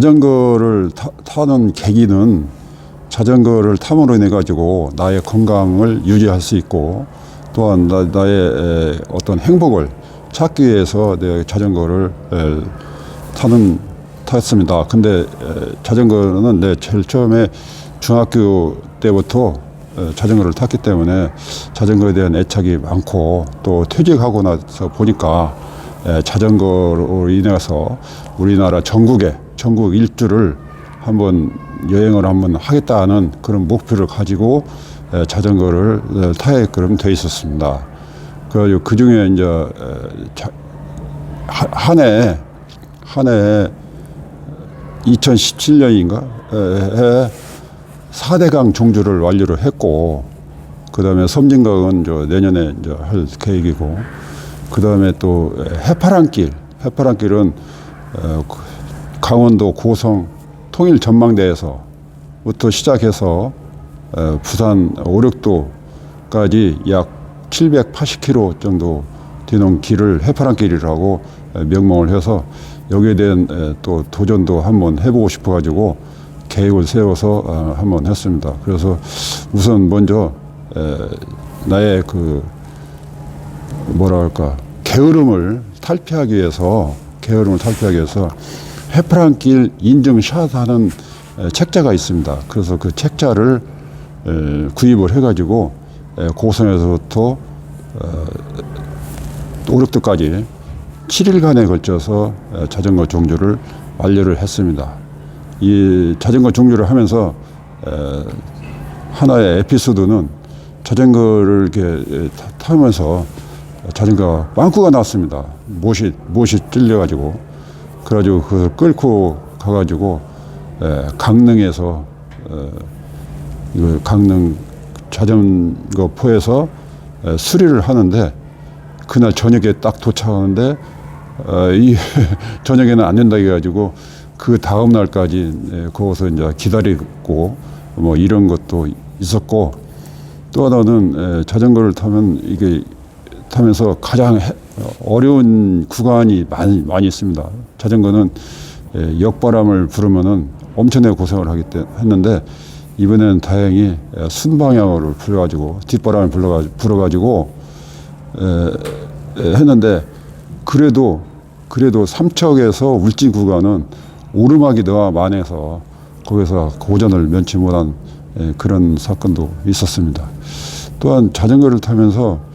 자전거를 타, 는 계기는 자전거를 탐으로 인해 가지고 나의 건강을 유지할 수 있고 또한 나, 에, 어떤 행복을 찾기 위해서 내 자전거를 에, 타는 탔습니다. 근데 에, 자전거는 내 제일 처음에 중학교 때부터 에, 자전거를 탔기 때문에 자전거에 대한 애착이 많고 또 퇴직하고 나서 보니까 에, 자전거로 인해서 우리나라 전국에 전국 일주를 한번 여행을 한번 하겠다는 그런 목표를 가지고 에, 자전거를 에, 타게끔 돼 있었습니다. 그래가지고 그 중에 이제 에, 자- 하- 한 해, 한해 2017년인가? 에, 4대강 종주를 완료를 했고, 그 다음에 섬진강은 저 내년에 이제 할 계획이고, 그 다음에 또 해파랑길, 해파랑길은 어, 그 강원도 고성 통일 전망대에서부터 시작해서 어, 부산 오륙도까지 약 780km 정도 되는 길을 해파랑길이라고 에, 명명을 해서 여기에 대한 에, 또 도전도 한번 해보고 싶어가지고 계획을 세워서 어, 한번 했습니다. 그래서 우선 먼저 에, 나의 그 뭐랄까 게으름을 탈피하기 위해서 게으름을 탈피하기 위해서 해프랑길 인증샷 하는 에, 책자가 있습니다. 그래서 그 책자를 에, 구입을 해가지고 에, 고성에서부터 어, 오륙도까지 7일간에 걸쳐서 에, 자전거 종주를 완료를 했습니다. 이 자전거 종주를 하면서 에, 하나의 에피소드는 자전거를 이렇게 타- 타면서 자전거가 빵꾸가 났습니다. 못이 못이 찔려가지고 그래가지고 그걸 끌고 가가지고 에, 강릉에서 에, 이거 강릉 자전거 포에서 에, 수리를 하는데 그날 저녁에 딱 도착하는데 어, 이 저녁에는 안 된다 해가지고 그 다음 날까지 에, 거기서 이제 기다리고 뭐 이런 것도 있었고 또 하나는 에, 자전거를 타면 이게 타면서 가장 해- 어려운 구간이 많이 많이 있습니다. 자전거는 에, 역바람을 부르면은 엄청나게 고생을 하기 때 했는데 이번에는 다행히 에, 순방향으로 불어가지고 뒷바람을 불러가 불어가지고 에, 에, 했는데 그래도 그래도 삼척에서 울진 구간은 오르막이 너무 많아서 거기서 고전을 면치 못한 에, 그런 사건도 있었습니다. 또한 자전거를 타면서 에,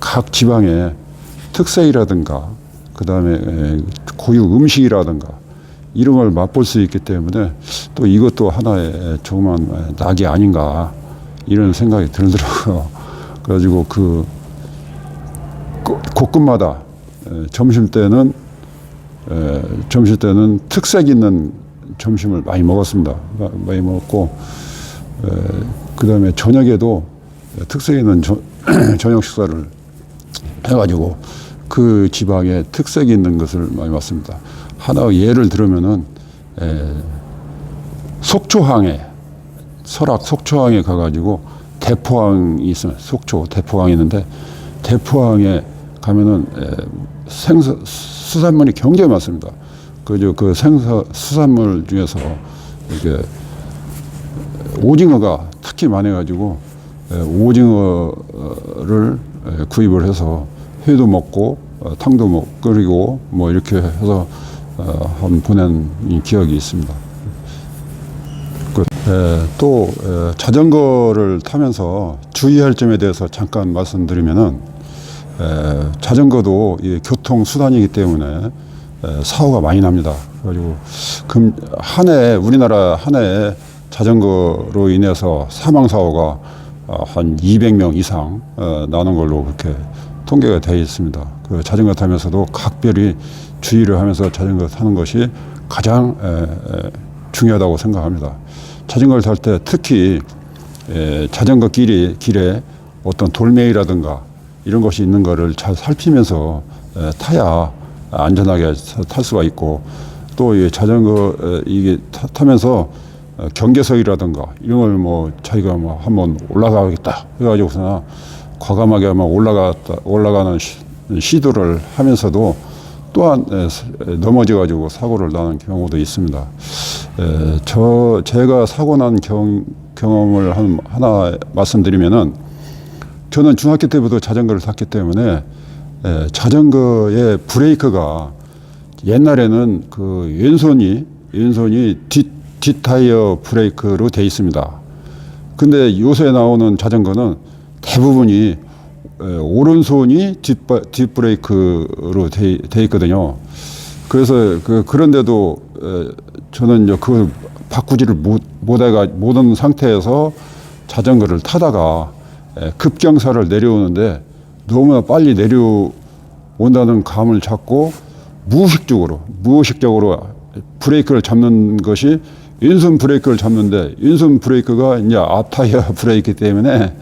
각 지방의 특색이라든가 그 다음에 고유 음식이라든가 이런 걸 맛볼 수 있기 때문에 또 이것도 하나의 조그만 낙이 아닌가 이런 생각이 들더라고요. 그래가지고 그 곳- 곳곳마다 에, 점심 때는 에, 점심 때는 특색 있는 점심을 많이 먹었습니다. 마- 많이 먹었고 그 다음에 저녁에도 특색 있는 저, 저녁 식사를 해가지고 그 지방에 특색이 있는 것을 많이 봤습니다. 하나 예를 들으면은 에, 속초항에 설악 속초항에 가가지고 대포항이 있으면 속초 대포항이 있는데 대포항에 가면은 에, 생수 수산물이 굉장히 많습니다. 그저 그 생서 수산물 중에서 이게 오징어가 특히 많아가지고 에, 오징어를 에, 구입을 해서 회도 먹고 어, 탕도 먹 끓이고 뭐 이렇게 해서 어, 한 보낸 이 기억이 있습니다. 그, 에, 또 에, 자전거를 타면서 주의할 점에 대해서 잠깐 말씀드리면은 에, 자전거도 이 교통 수단이기 때문에 에, 사고가 많이 납니다. 그래가지고 금, 한 해 우리나라 한해 자전거로 인해서 사망 사고가 어, 한 200명 이상 어, 나는 걸로 그렇게 통계가 되어 있습니다. 그 자전거 타면서도 각별히 주의를 하면서 자전거 타는 것이 가장 중요하다고 생각합니다. 자전거를 탈 때 특히 에, 자전거 길이 길에 어떤 돌멩이라든가 이런 것이 있는 거를 잘 살피면서 에, 타야 안전하게 타- 탈 수가 있고 또이 자전거 에, 이게 타, 타면서 어, 경계석이라든가 이런 걸 뭐 자기가 뭐 한번 올라가겠다 해가지고서나 과감하게 한번 올라갔다 올라가는 시, 시도를 하면서도 또한 넘어져 가지고 사고를 나는 경우도 있습니다. 에, 저 제가 사고 난 경, 경험을 한, 하나 말씀드리면은 저는 중학교 때부터 자전거를 탔기 때문에 에, 자전거의 브레이크가 옛날에는 그 왼손이 왼손이 뒷, 뒷 타이어 브레이크로 돼 있습니다. 근데 요새 나오는 자전거는 대부분이 에, 오른손이 뒷, 뒷브레이크로 돼, 돼 있거든요. 그래서 그, 그런데도 에, 저는 이제 그 바꾸지를 못, 못해가, 못한 상태에서 자전거를 타다가 에, 급경사를 내려오는데 너무나 빨리 내려온다는 감을 잡고 무의식적으로, 무의식적으로 브레이크를 잡는 것이 왼손 브레이크를 잡는데 왼손 브레이크가 이제 앞타이어 브레이크 때문에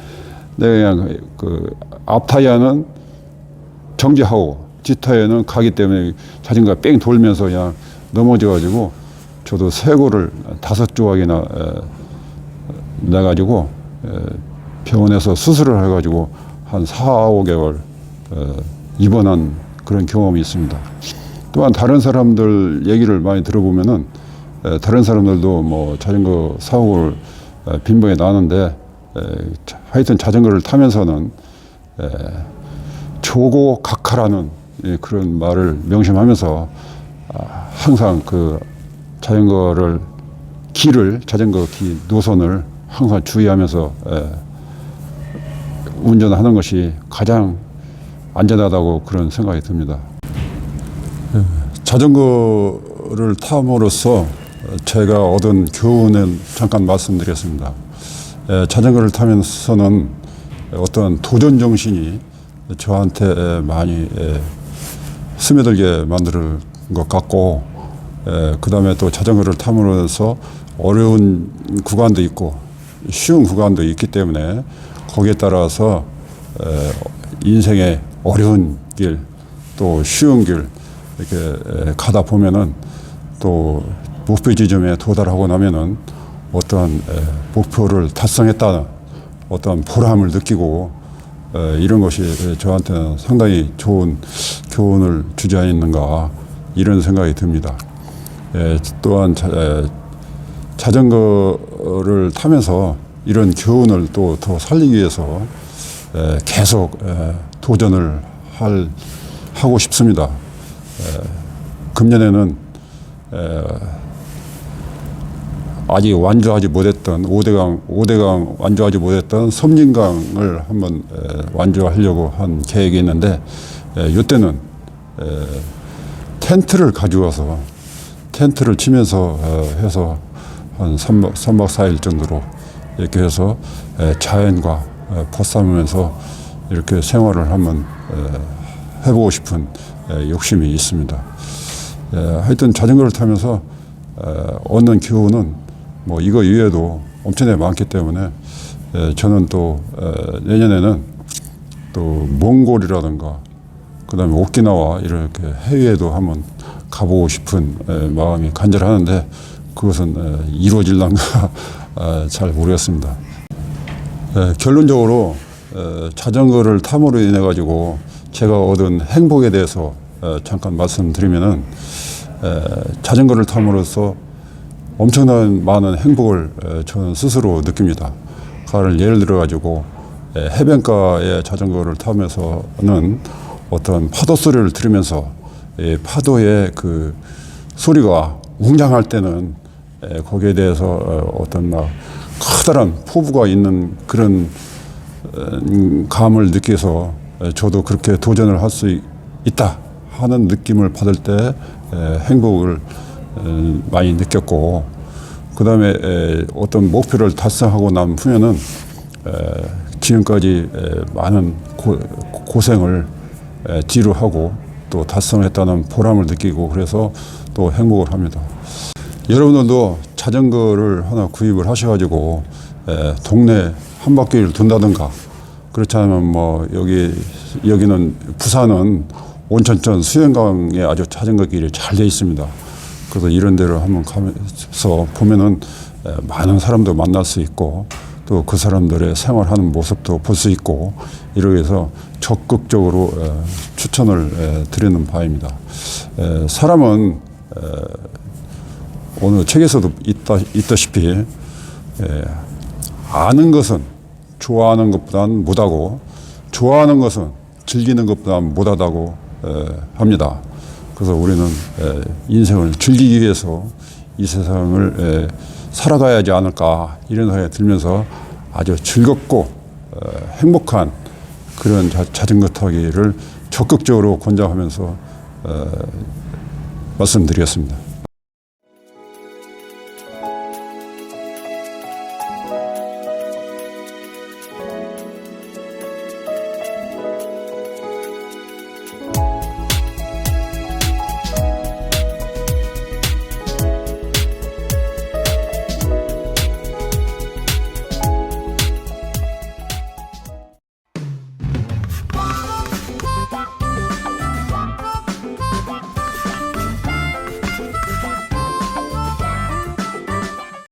내가 그냥 그 앞타이어는 정지하고 뒷타이어는 가기 때문에 자전거가 뺑 돌면서 그냥 넘어져 가지고 저도 세고를 다섯 조각이나 에, 내가지고 에, 병원에서 수술을 해가지고 한 4, 5개월 에, 입원한 그런 경험이 있습니다. 또한 다른 사람들 얘기를 많이 들어보면은 에, 다른 사람들도 뭐 자전거 사고를 에, 빈번히 나는데 하여튼 자전거를 타면서는 에, 조고 각하라는 예, 그런 말을 명심하면서 아, 항상 그 자전거를 길을 자전거 길 노선을 항상 주의하면서 에, 운전하는 것이 가장 안전하다고 그런 생각이 듭니다. 예, 자전거를 탐으로써 제가 얻은 교훈을 잠깐 말씀드리겠습니다. 에, 자전거를 타면서는 어떤 도전 정신이 저한테 많이 에, 스며들게 만드는 것 같고 그 다음에 또 자전거를 탐으로써 어려운 구간도 있고 쉬운 구간도 있기 때문에 거기에 따라서 에, 인생의 어려운 길 또 쉬운 길 이렇게 에, 가다 보면은 또 목표 지점에 도달하고 나면은 에, 목표를 달성했다는 어떤 보람을 느끼고 에, 이런 것이 저한테는 상당히 좋은 교훈을 주지 않는가 이런 생각이 듭니다. 에, 또한 자전거를 타면서 이런 교훈을 또 더 살리기 위해서 에, 계속 에, 도전을 할, 하고 싶습니다. 에, 금년에는 에, 아직 완주하지 못했던 5대강 5대강 완주하지 못했던 섬진강을 한번 에, 완주하려고 한 계획이 있는데 에, 이때는 에, 텐트를 가져와서 텐트를 치면서 어, 해서 한 3박, 3박 4일 정도로 이렇게 해서 에, 자연과 에, 벗삼으면서 이렇게 생활을 한번 에, 해보고 싶은 에, 욕심이 있습니다. 에, 하여튼 자전거를 타면서 에, 얻는 교훈은 뭐 이거 이외에도 엄청나게 많기 때문에 에, 저는 또 에, 내년에는 또 몽골이라든가 그다음에 오키나와 이렇게 해외에도 한번 가보고 싶은 에, 마음이 간절하는데 그것은 에, 이루어질란가 아, 잘 모르겠습니다. 에, 결론적으로 에, 자전거를 탐으로 인해 가지고 제가 얻은 행복에 대해서 에, 잠깐 말씀드리면은 에, 자전거를 탐으로써 엄청난 많은 행복을 에, 저는 스스로 느낍니다. 그를 예를 들어 가지고 에, 해변가에 자전거를 타면서는 어떤 파도 소리를 들으면서 이 파도의 그 소리가 웅장할 때는 에, 거기에 대해서 어, 어떤 막 커다란 포부가 있는 그런 음, 감을 느껴서 에, 저도 그렇게 도전을 할 수 있다 하는 느낌을 받을 때 에, 행복을 에, 많이 느꼈고 그 다음에 어떤 목표를 달성하고 난 후에는 에, 지금까지 에, 많은 고, 고생을 에, 뒤로 하고 또 달성했다는 보람을 느끼고 그래서 또 행복을 합니다. 여러분들도 자전거를 하나 구입을 하셔가지고 에, 동네 한 바퀴를 돈다든가 그렇지 않으면 뭐 여기 여기는 부산은 온천천 수영강에 아주 자전거 길이 잘 돼 있습니다. 그래서 이런 데를 한번 가면서 보면은 에, 많은 사람도 만날 수 있고 또또그 사람들의 생활하는 모습도 볼 수 있고 이러기 위해서 적극적으로 에, 추천을 에, 드리는 바입니다. 에, 사람은 에, 오늘 책에서도 있다, 있다시피 에, 아는 것은 좋아하는 것보다는 못하고 좋아하는 것은 즐기는 것보다는 못하다고 에, 합니다. 그래서 우리는 에, 인생을 즐기기 위해서 이 세상을 에, 살아가야 하지 않을까 이런 생각이 들면서 아주 즐겁고 어, 행복한 그런 자, 자전거 타기를 적극적으로 권장하면서 어, 말씀드리겠습니다.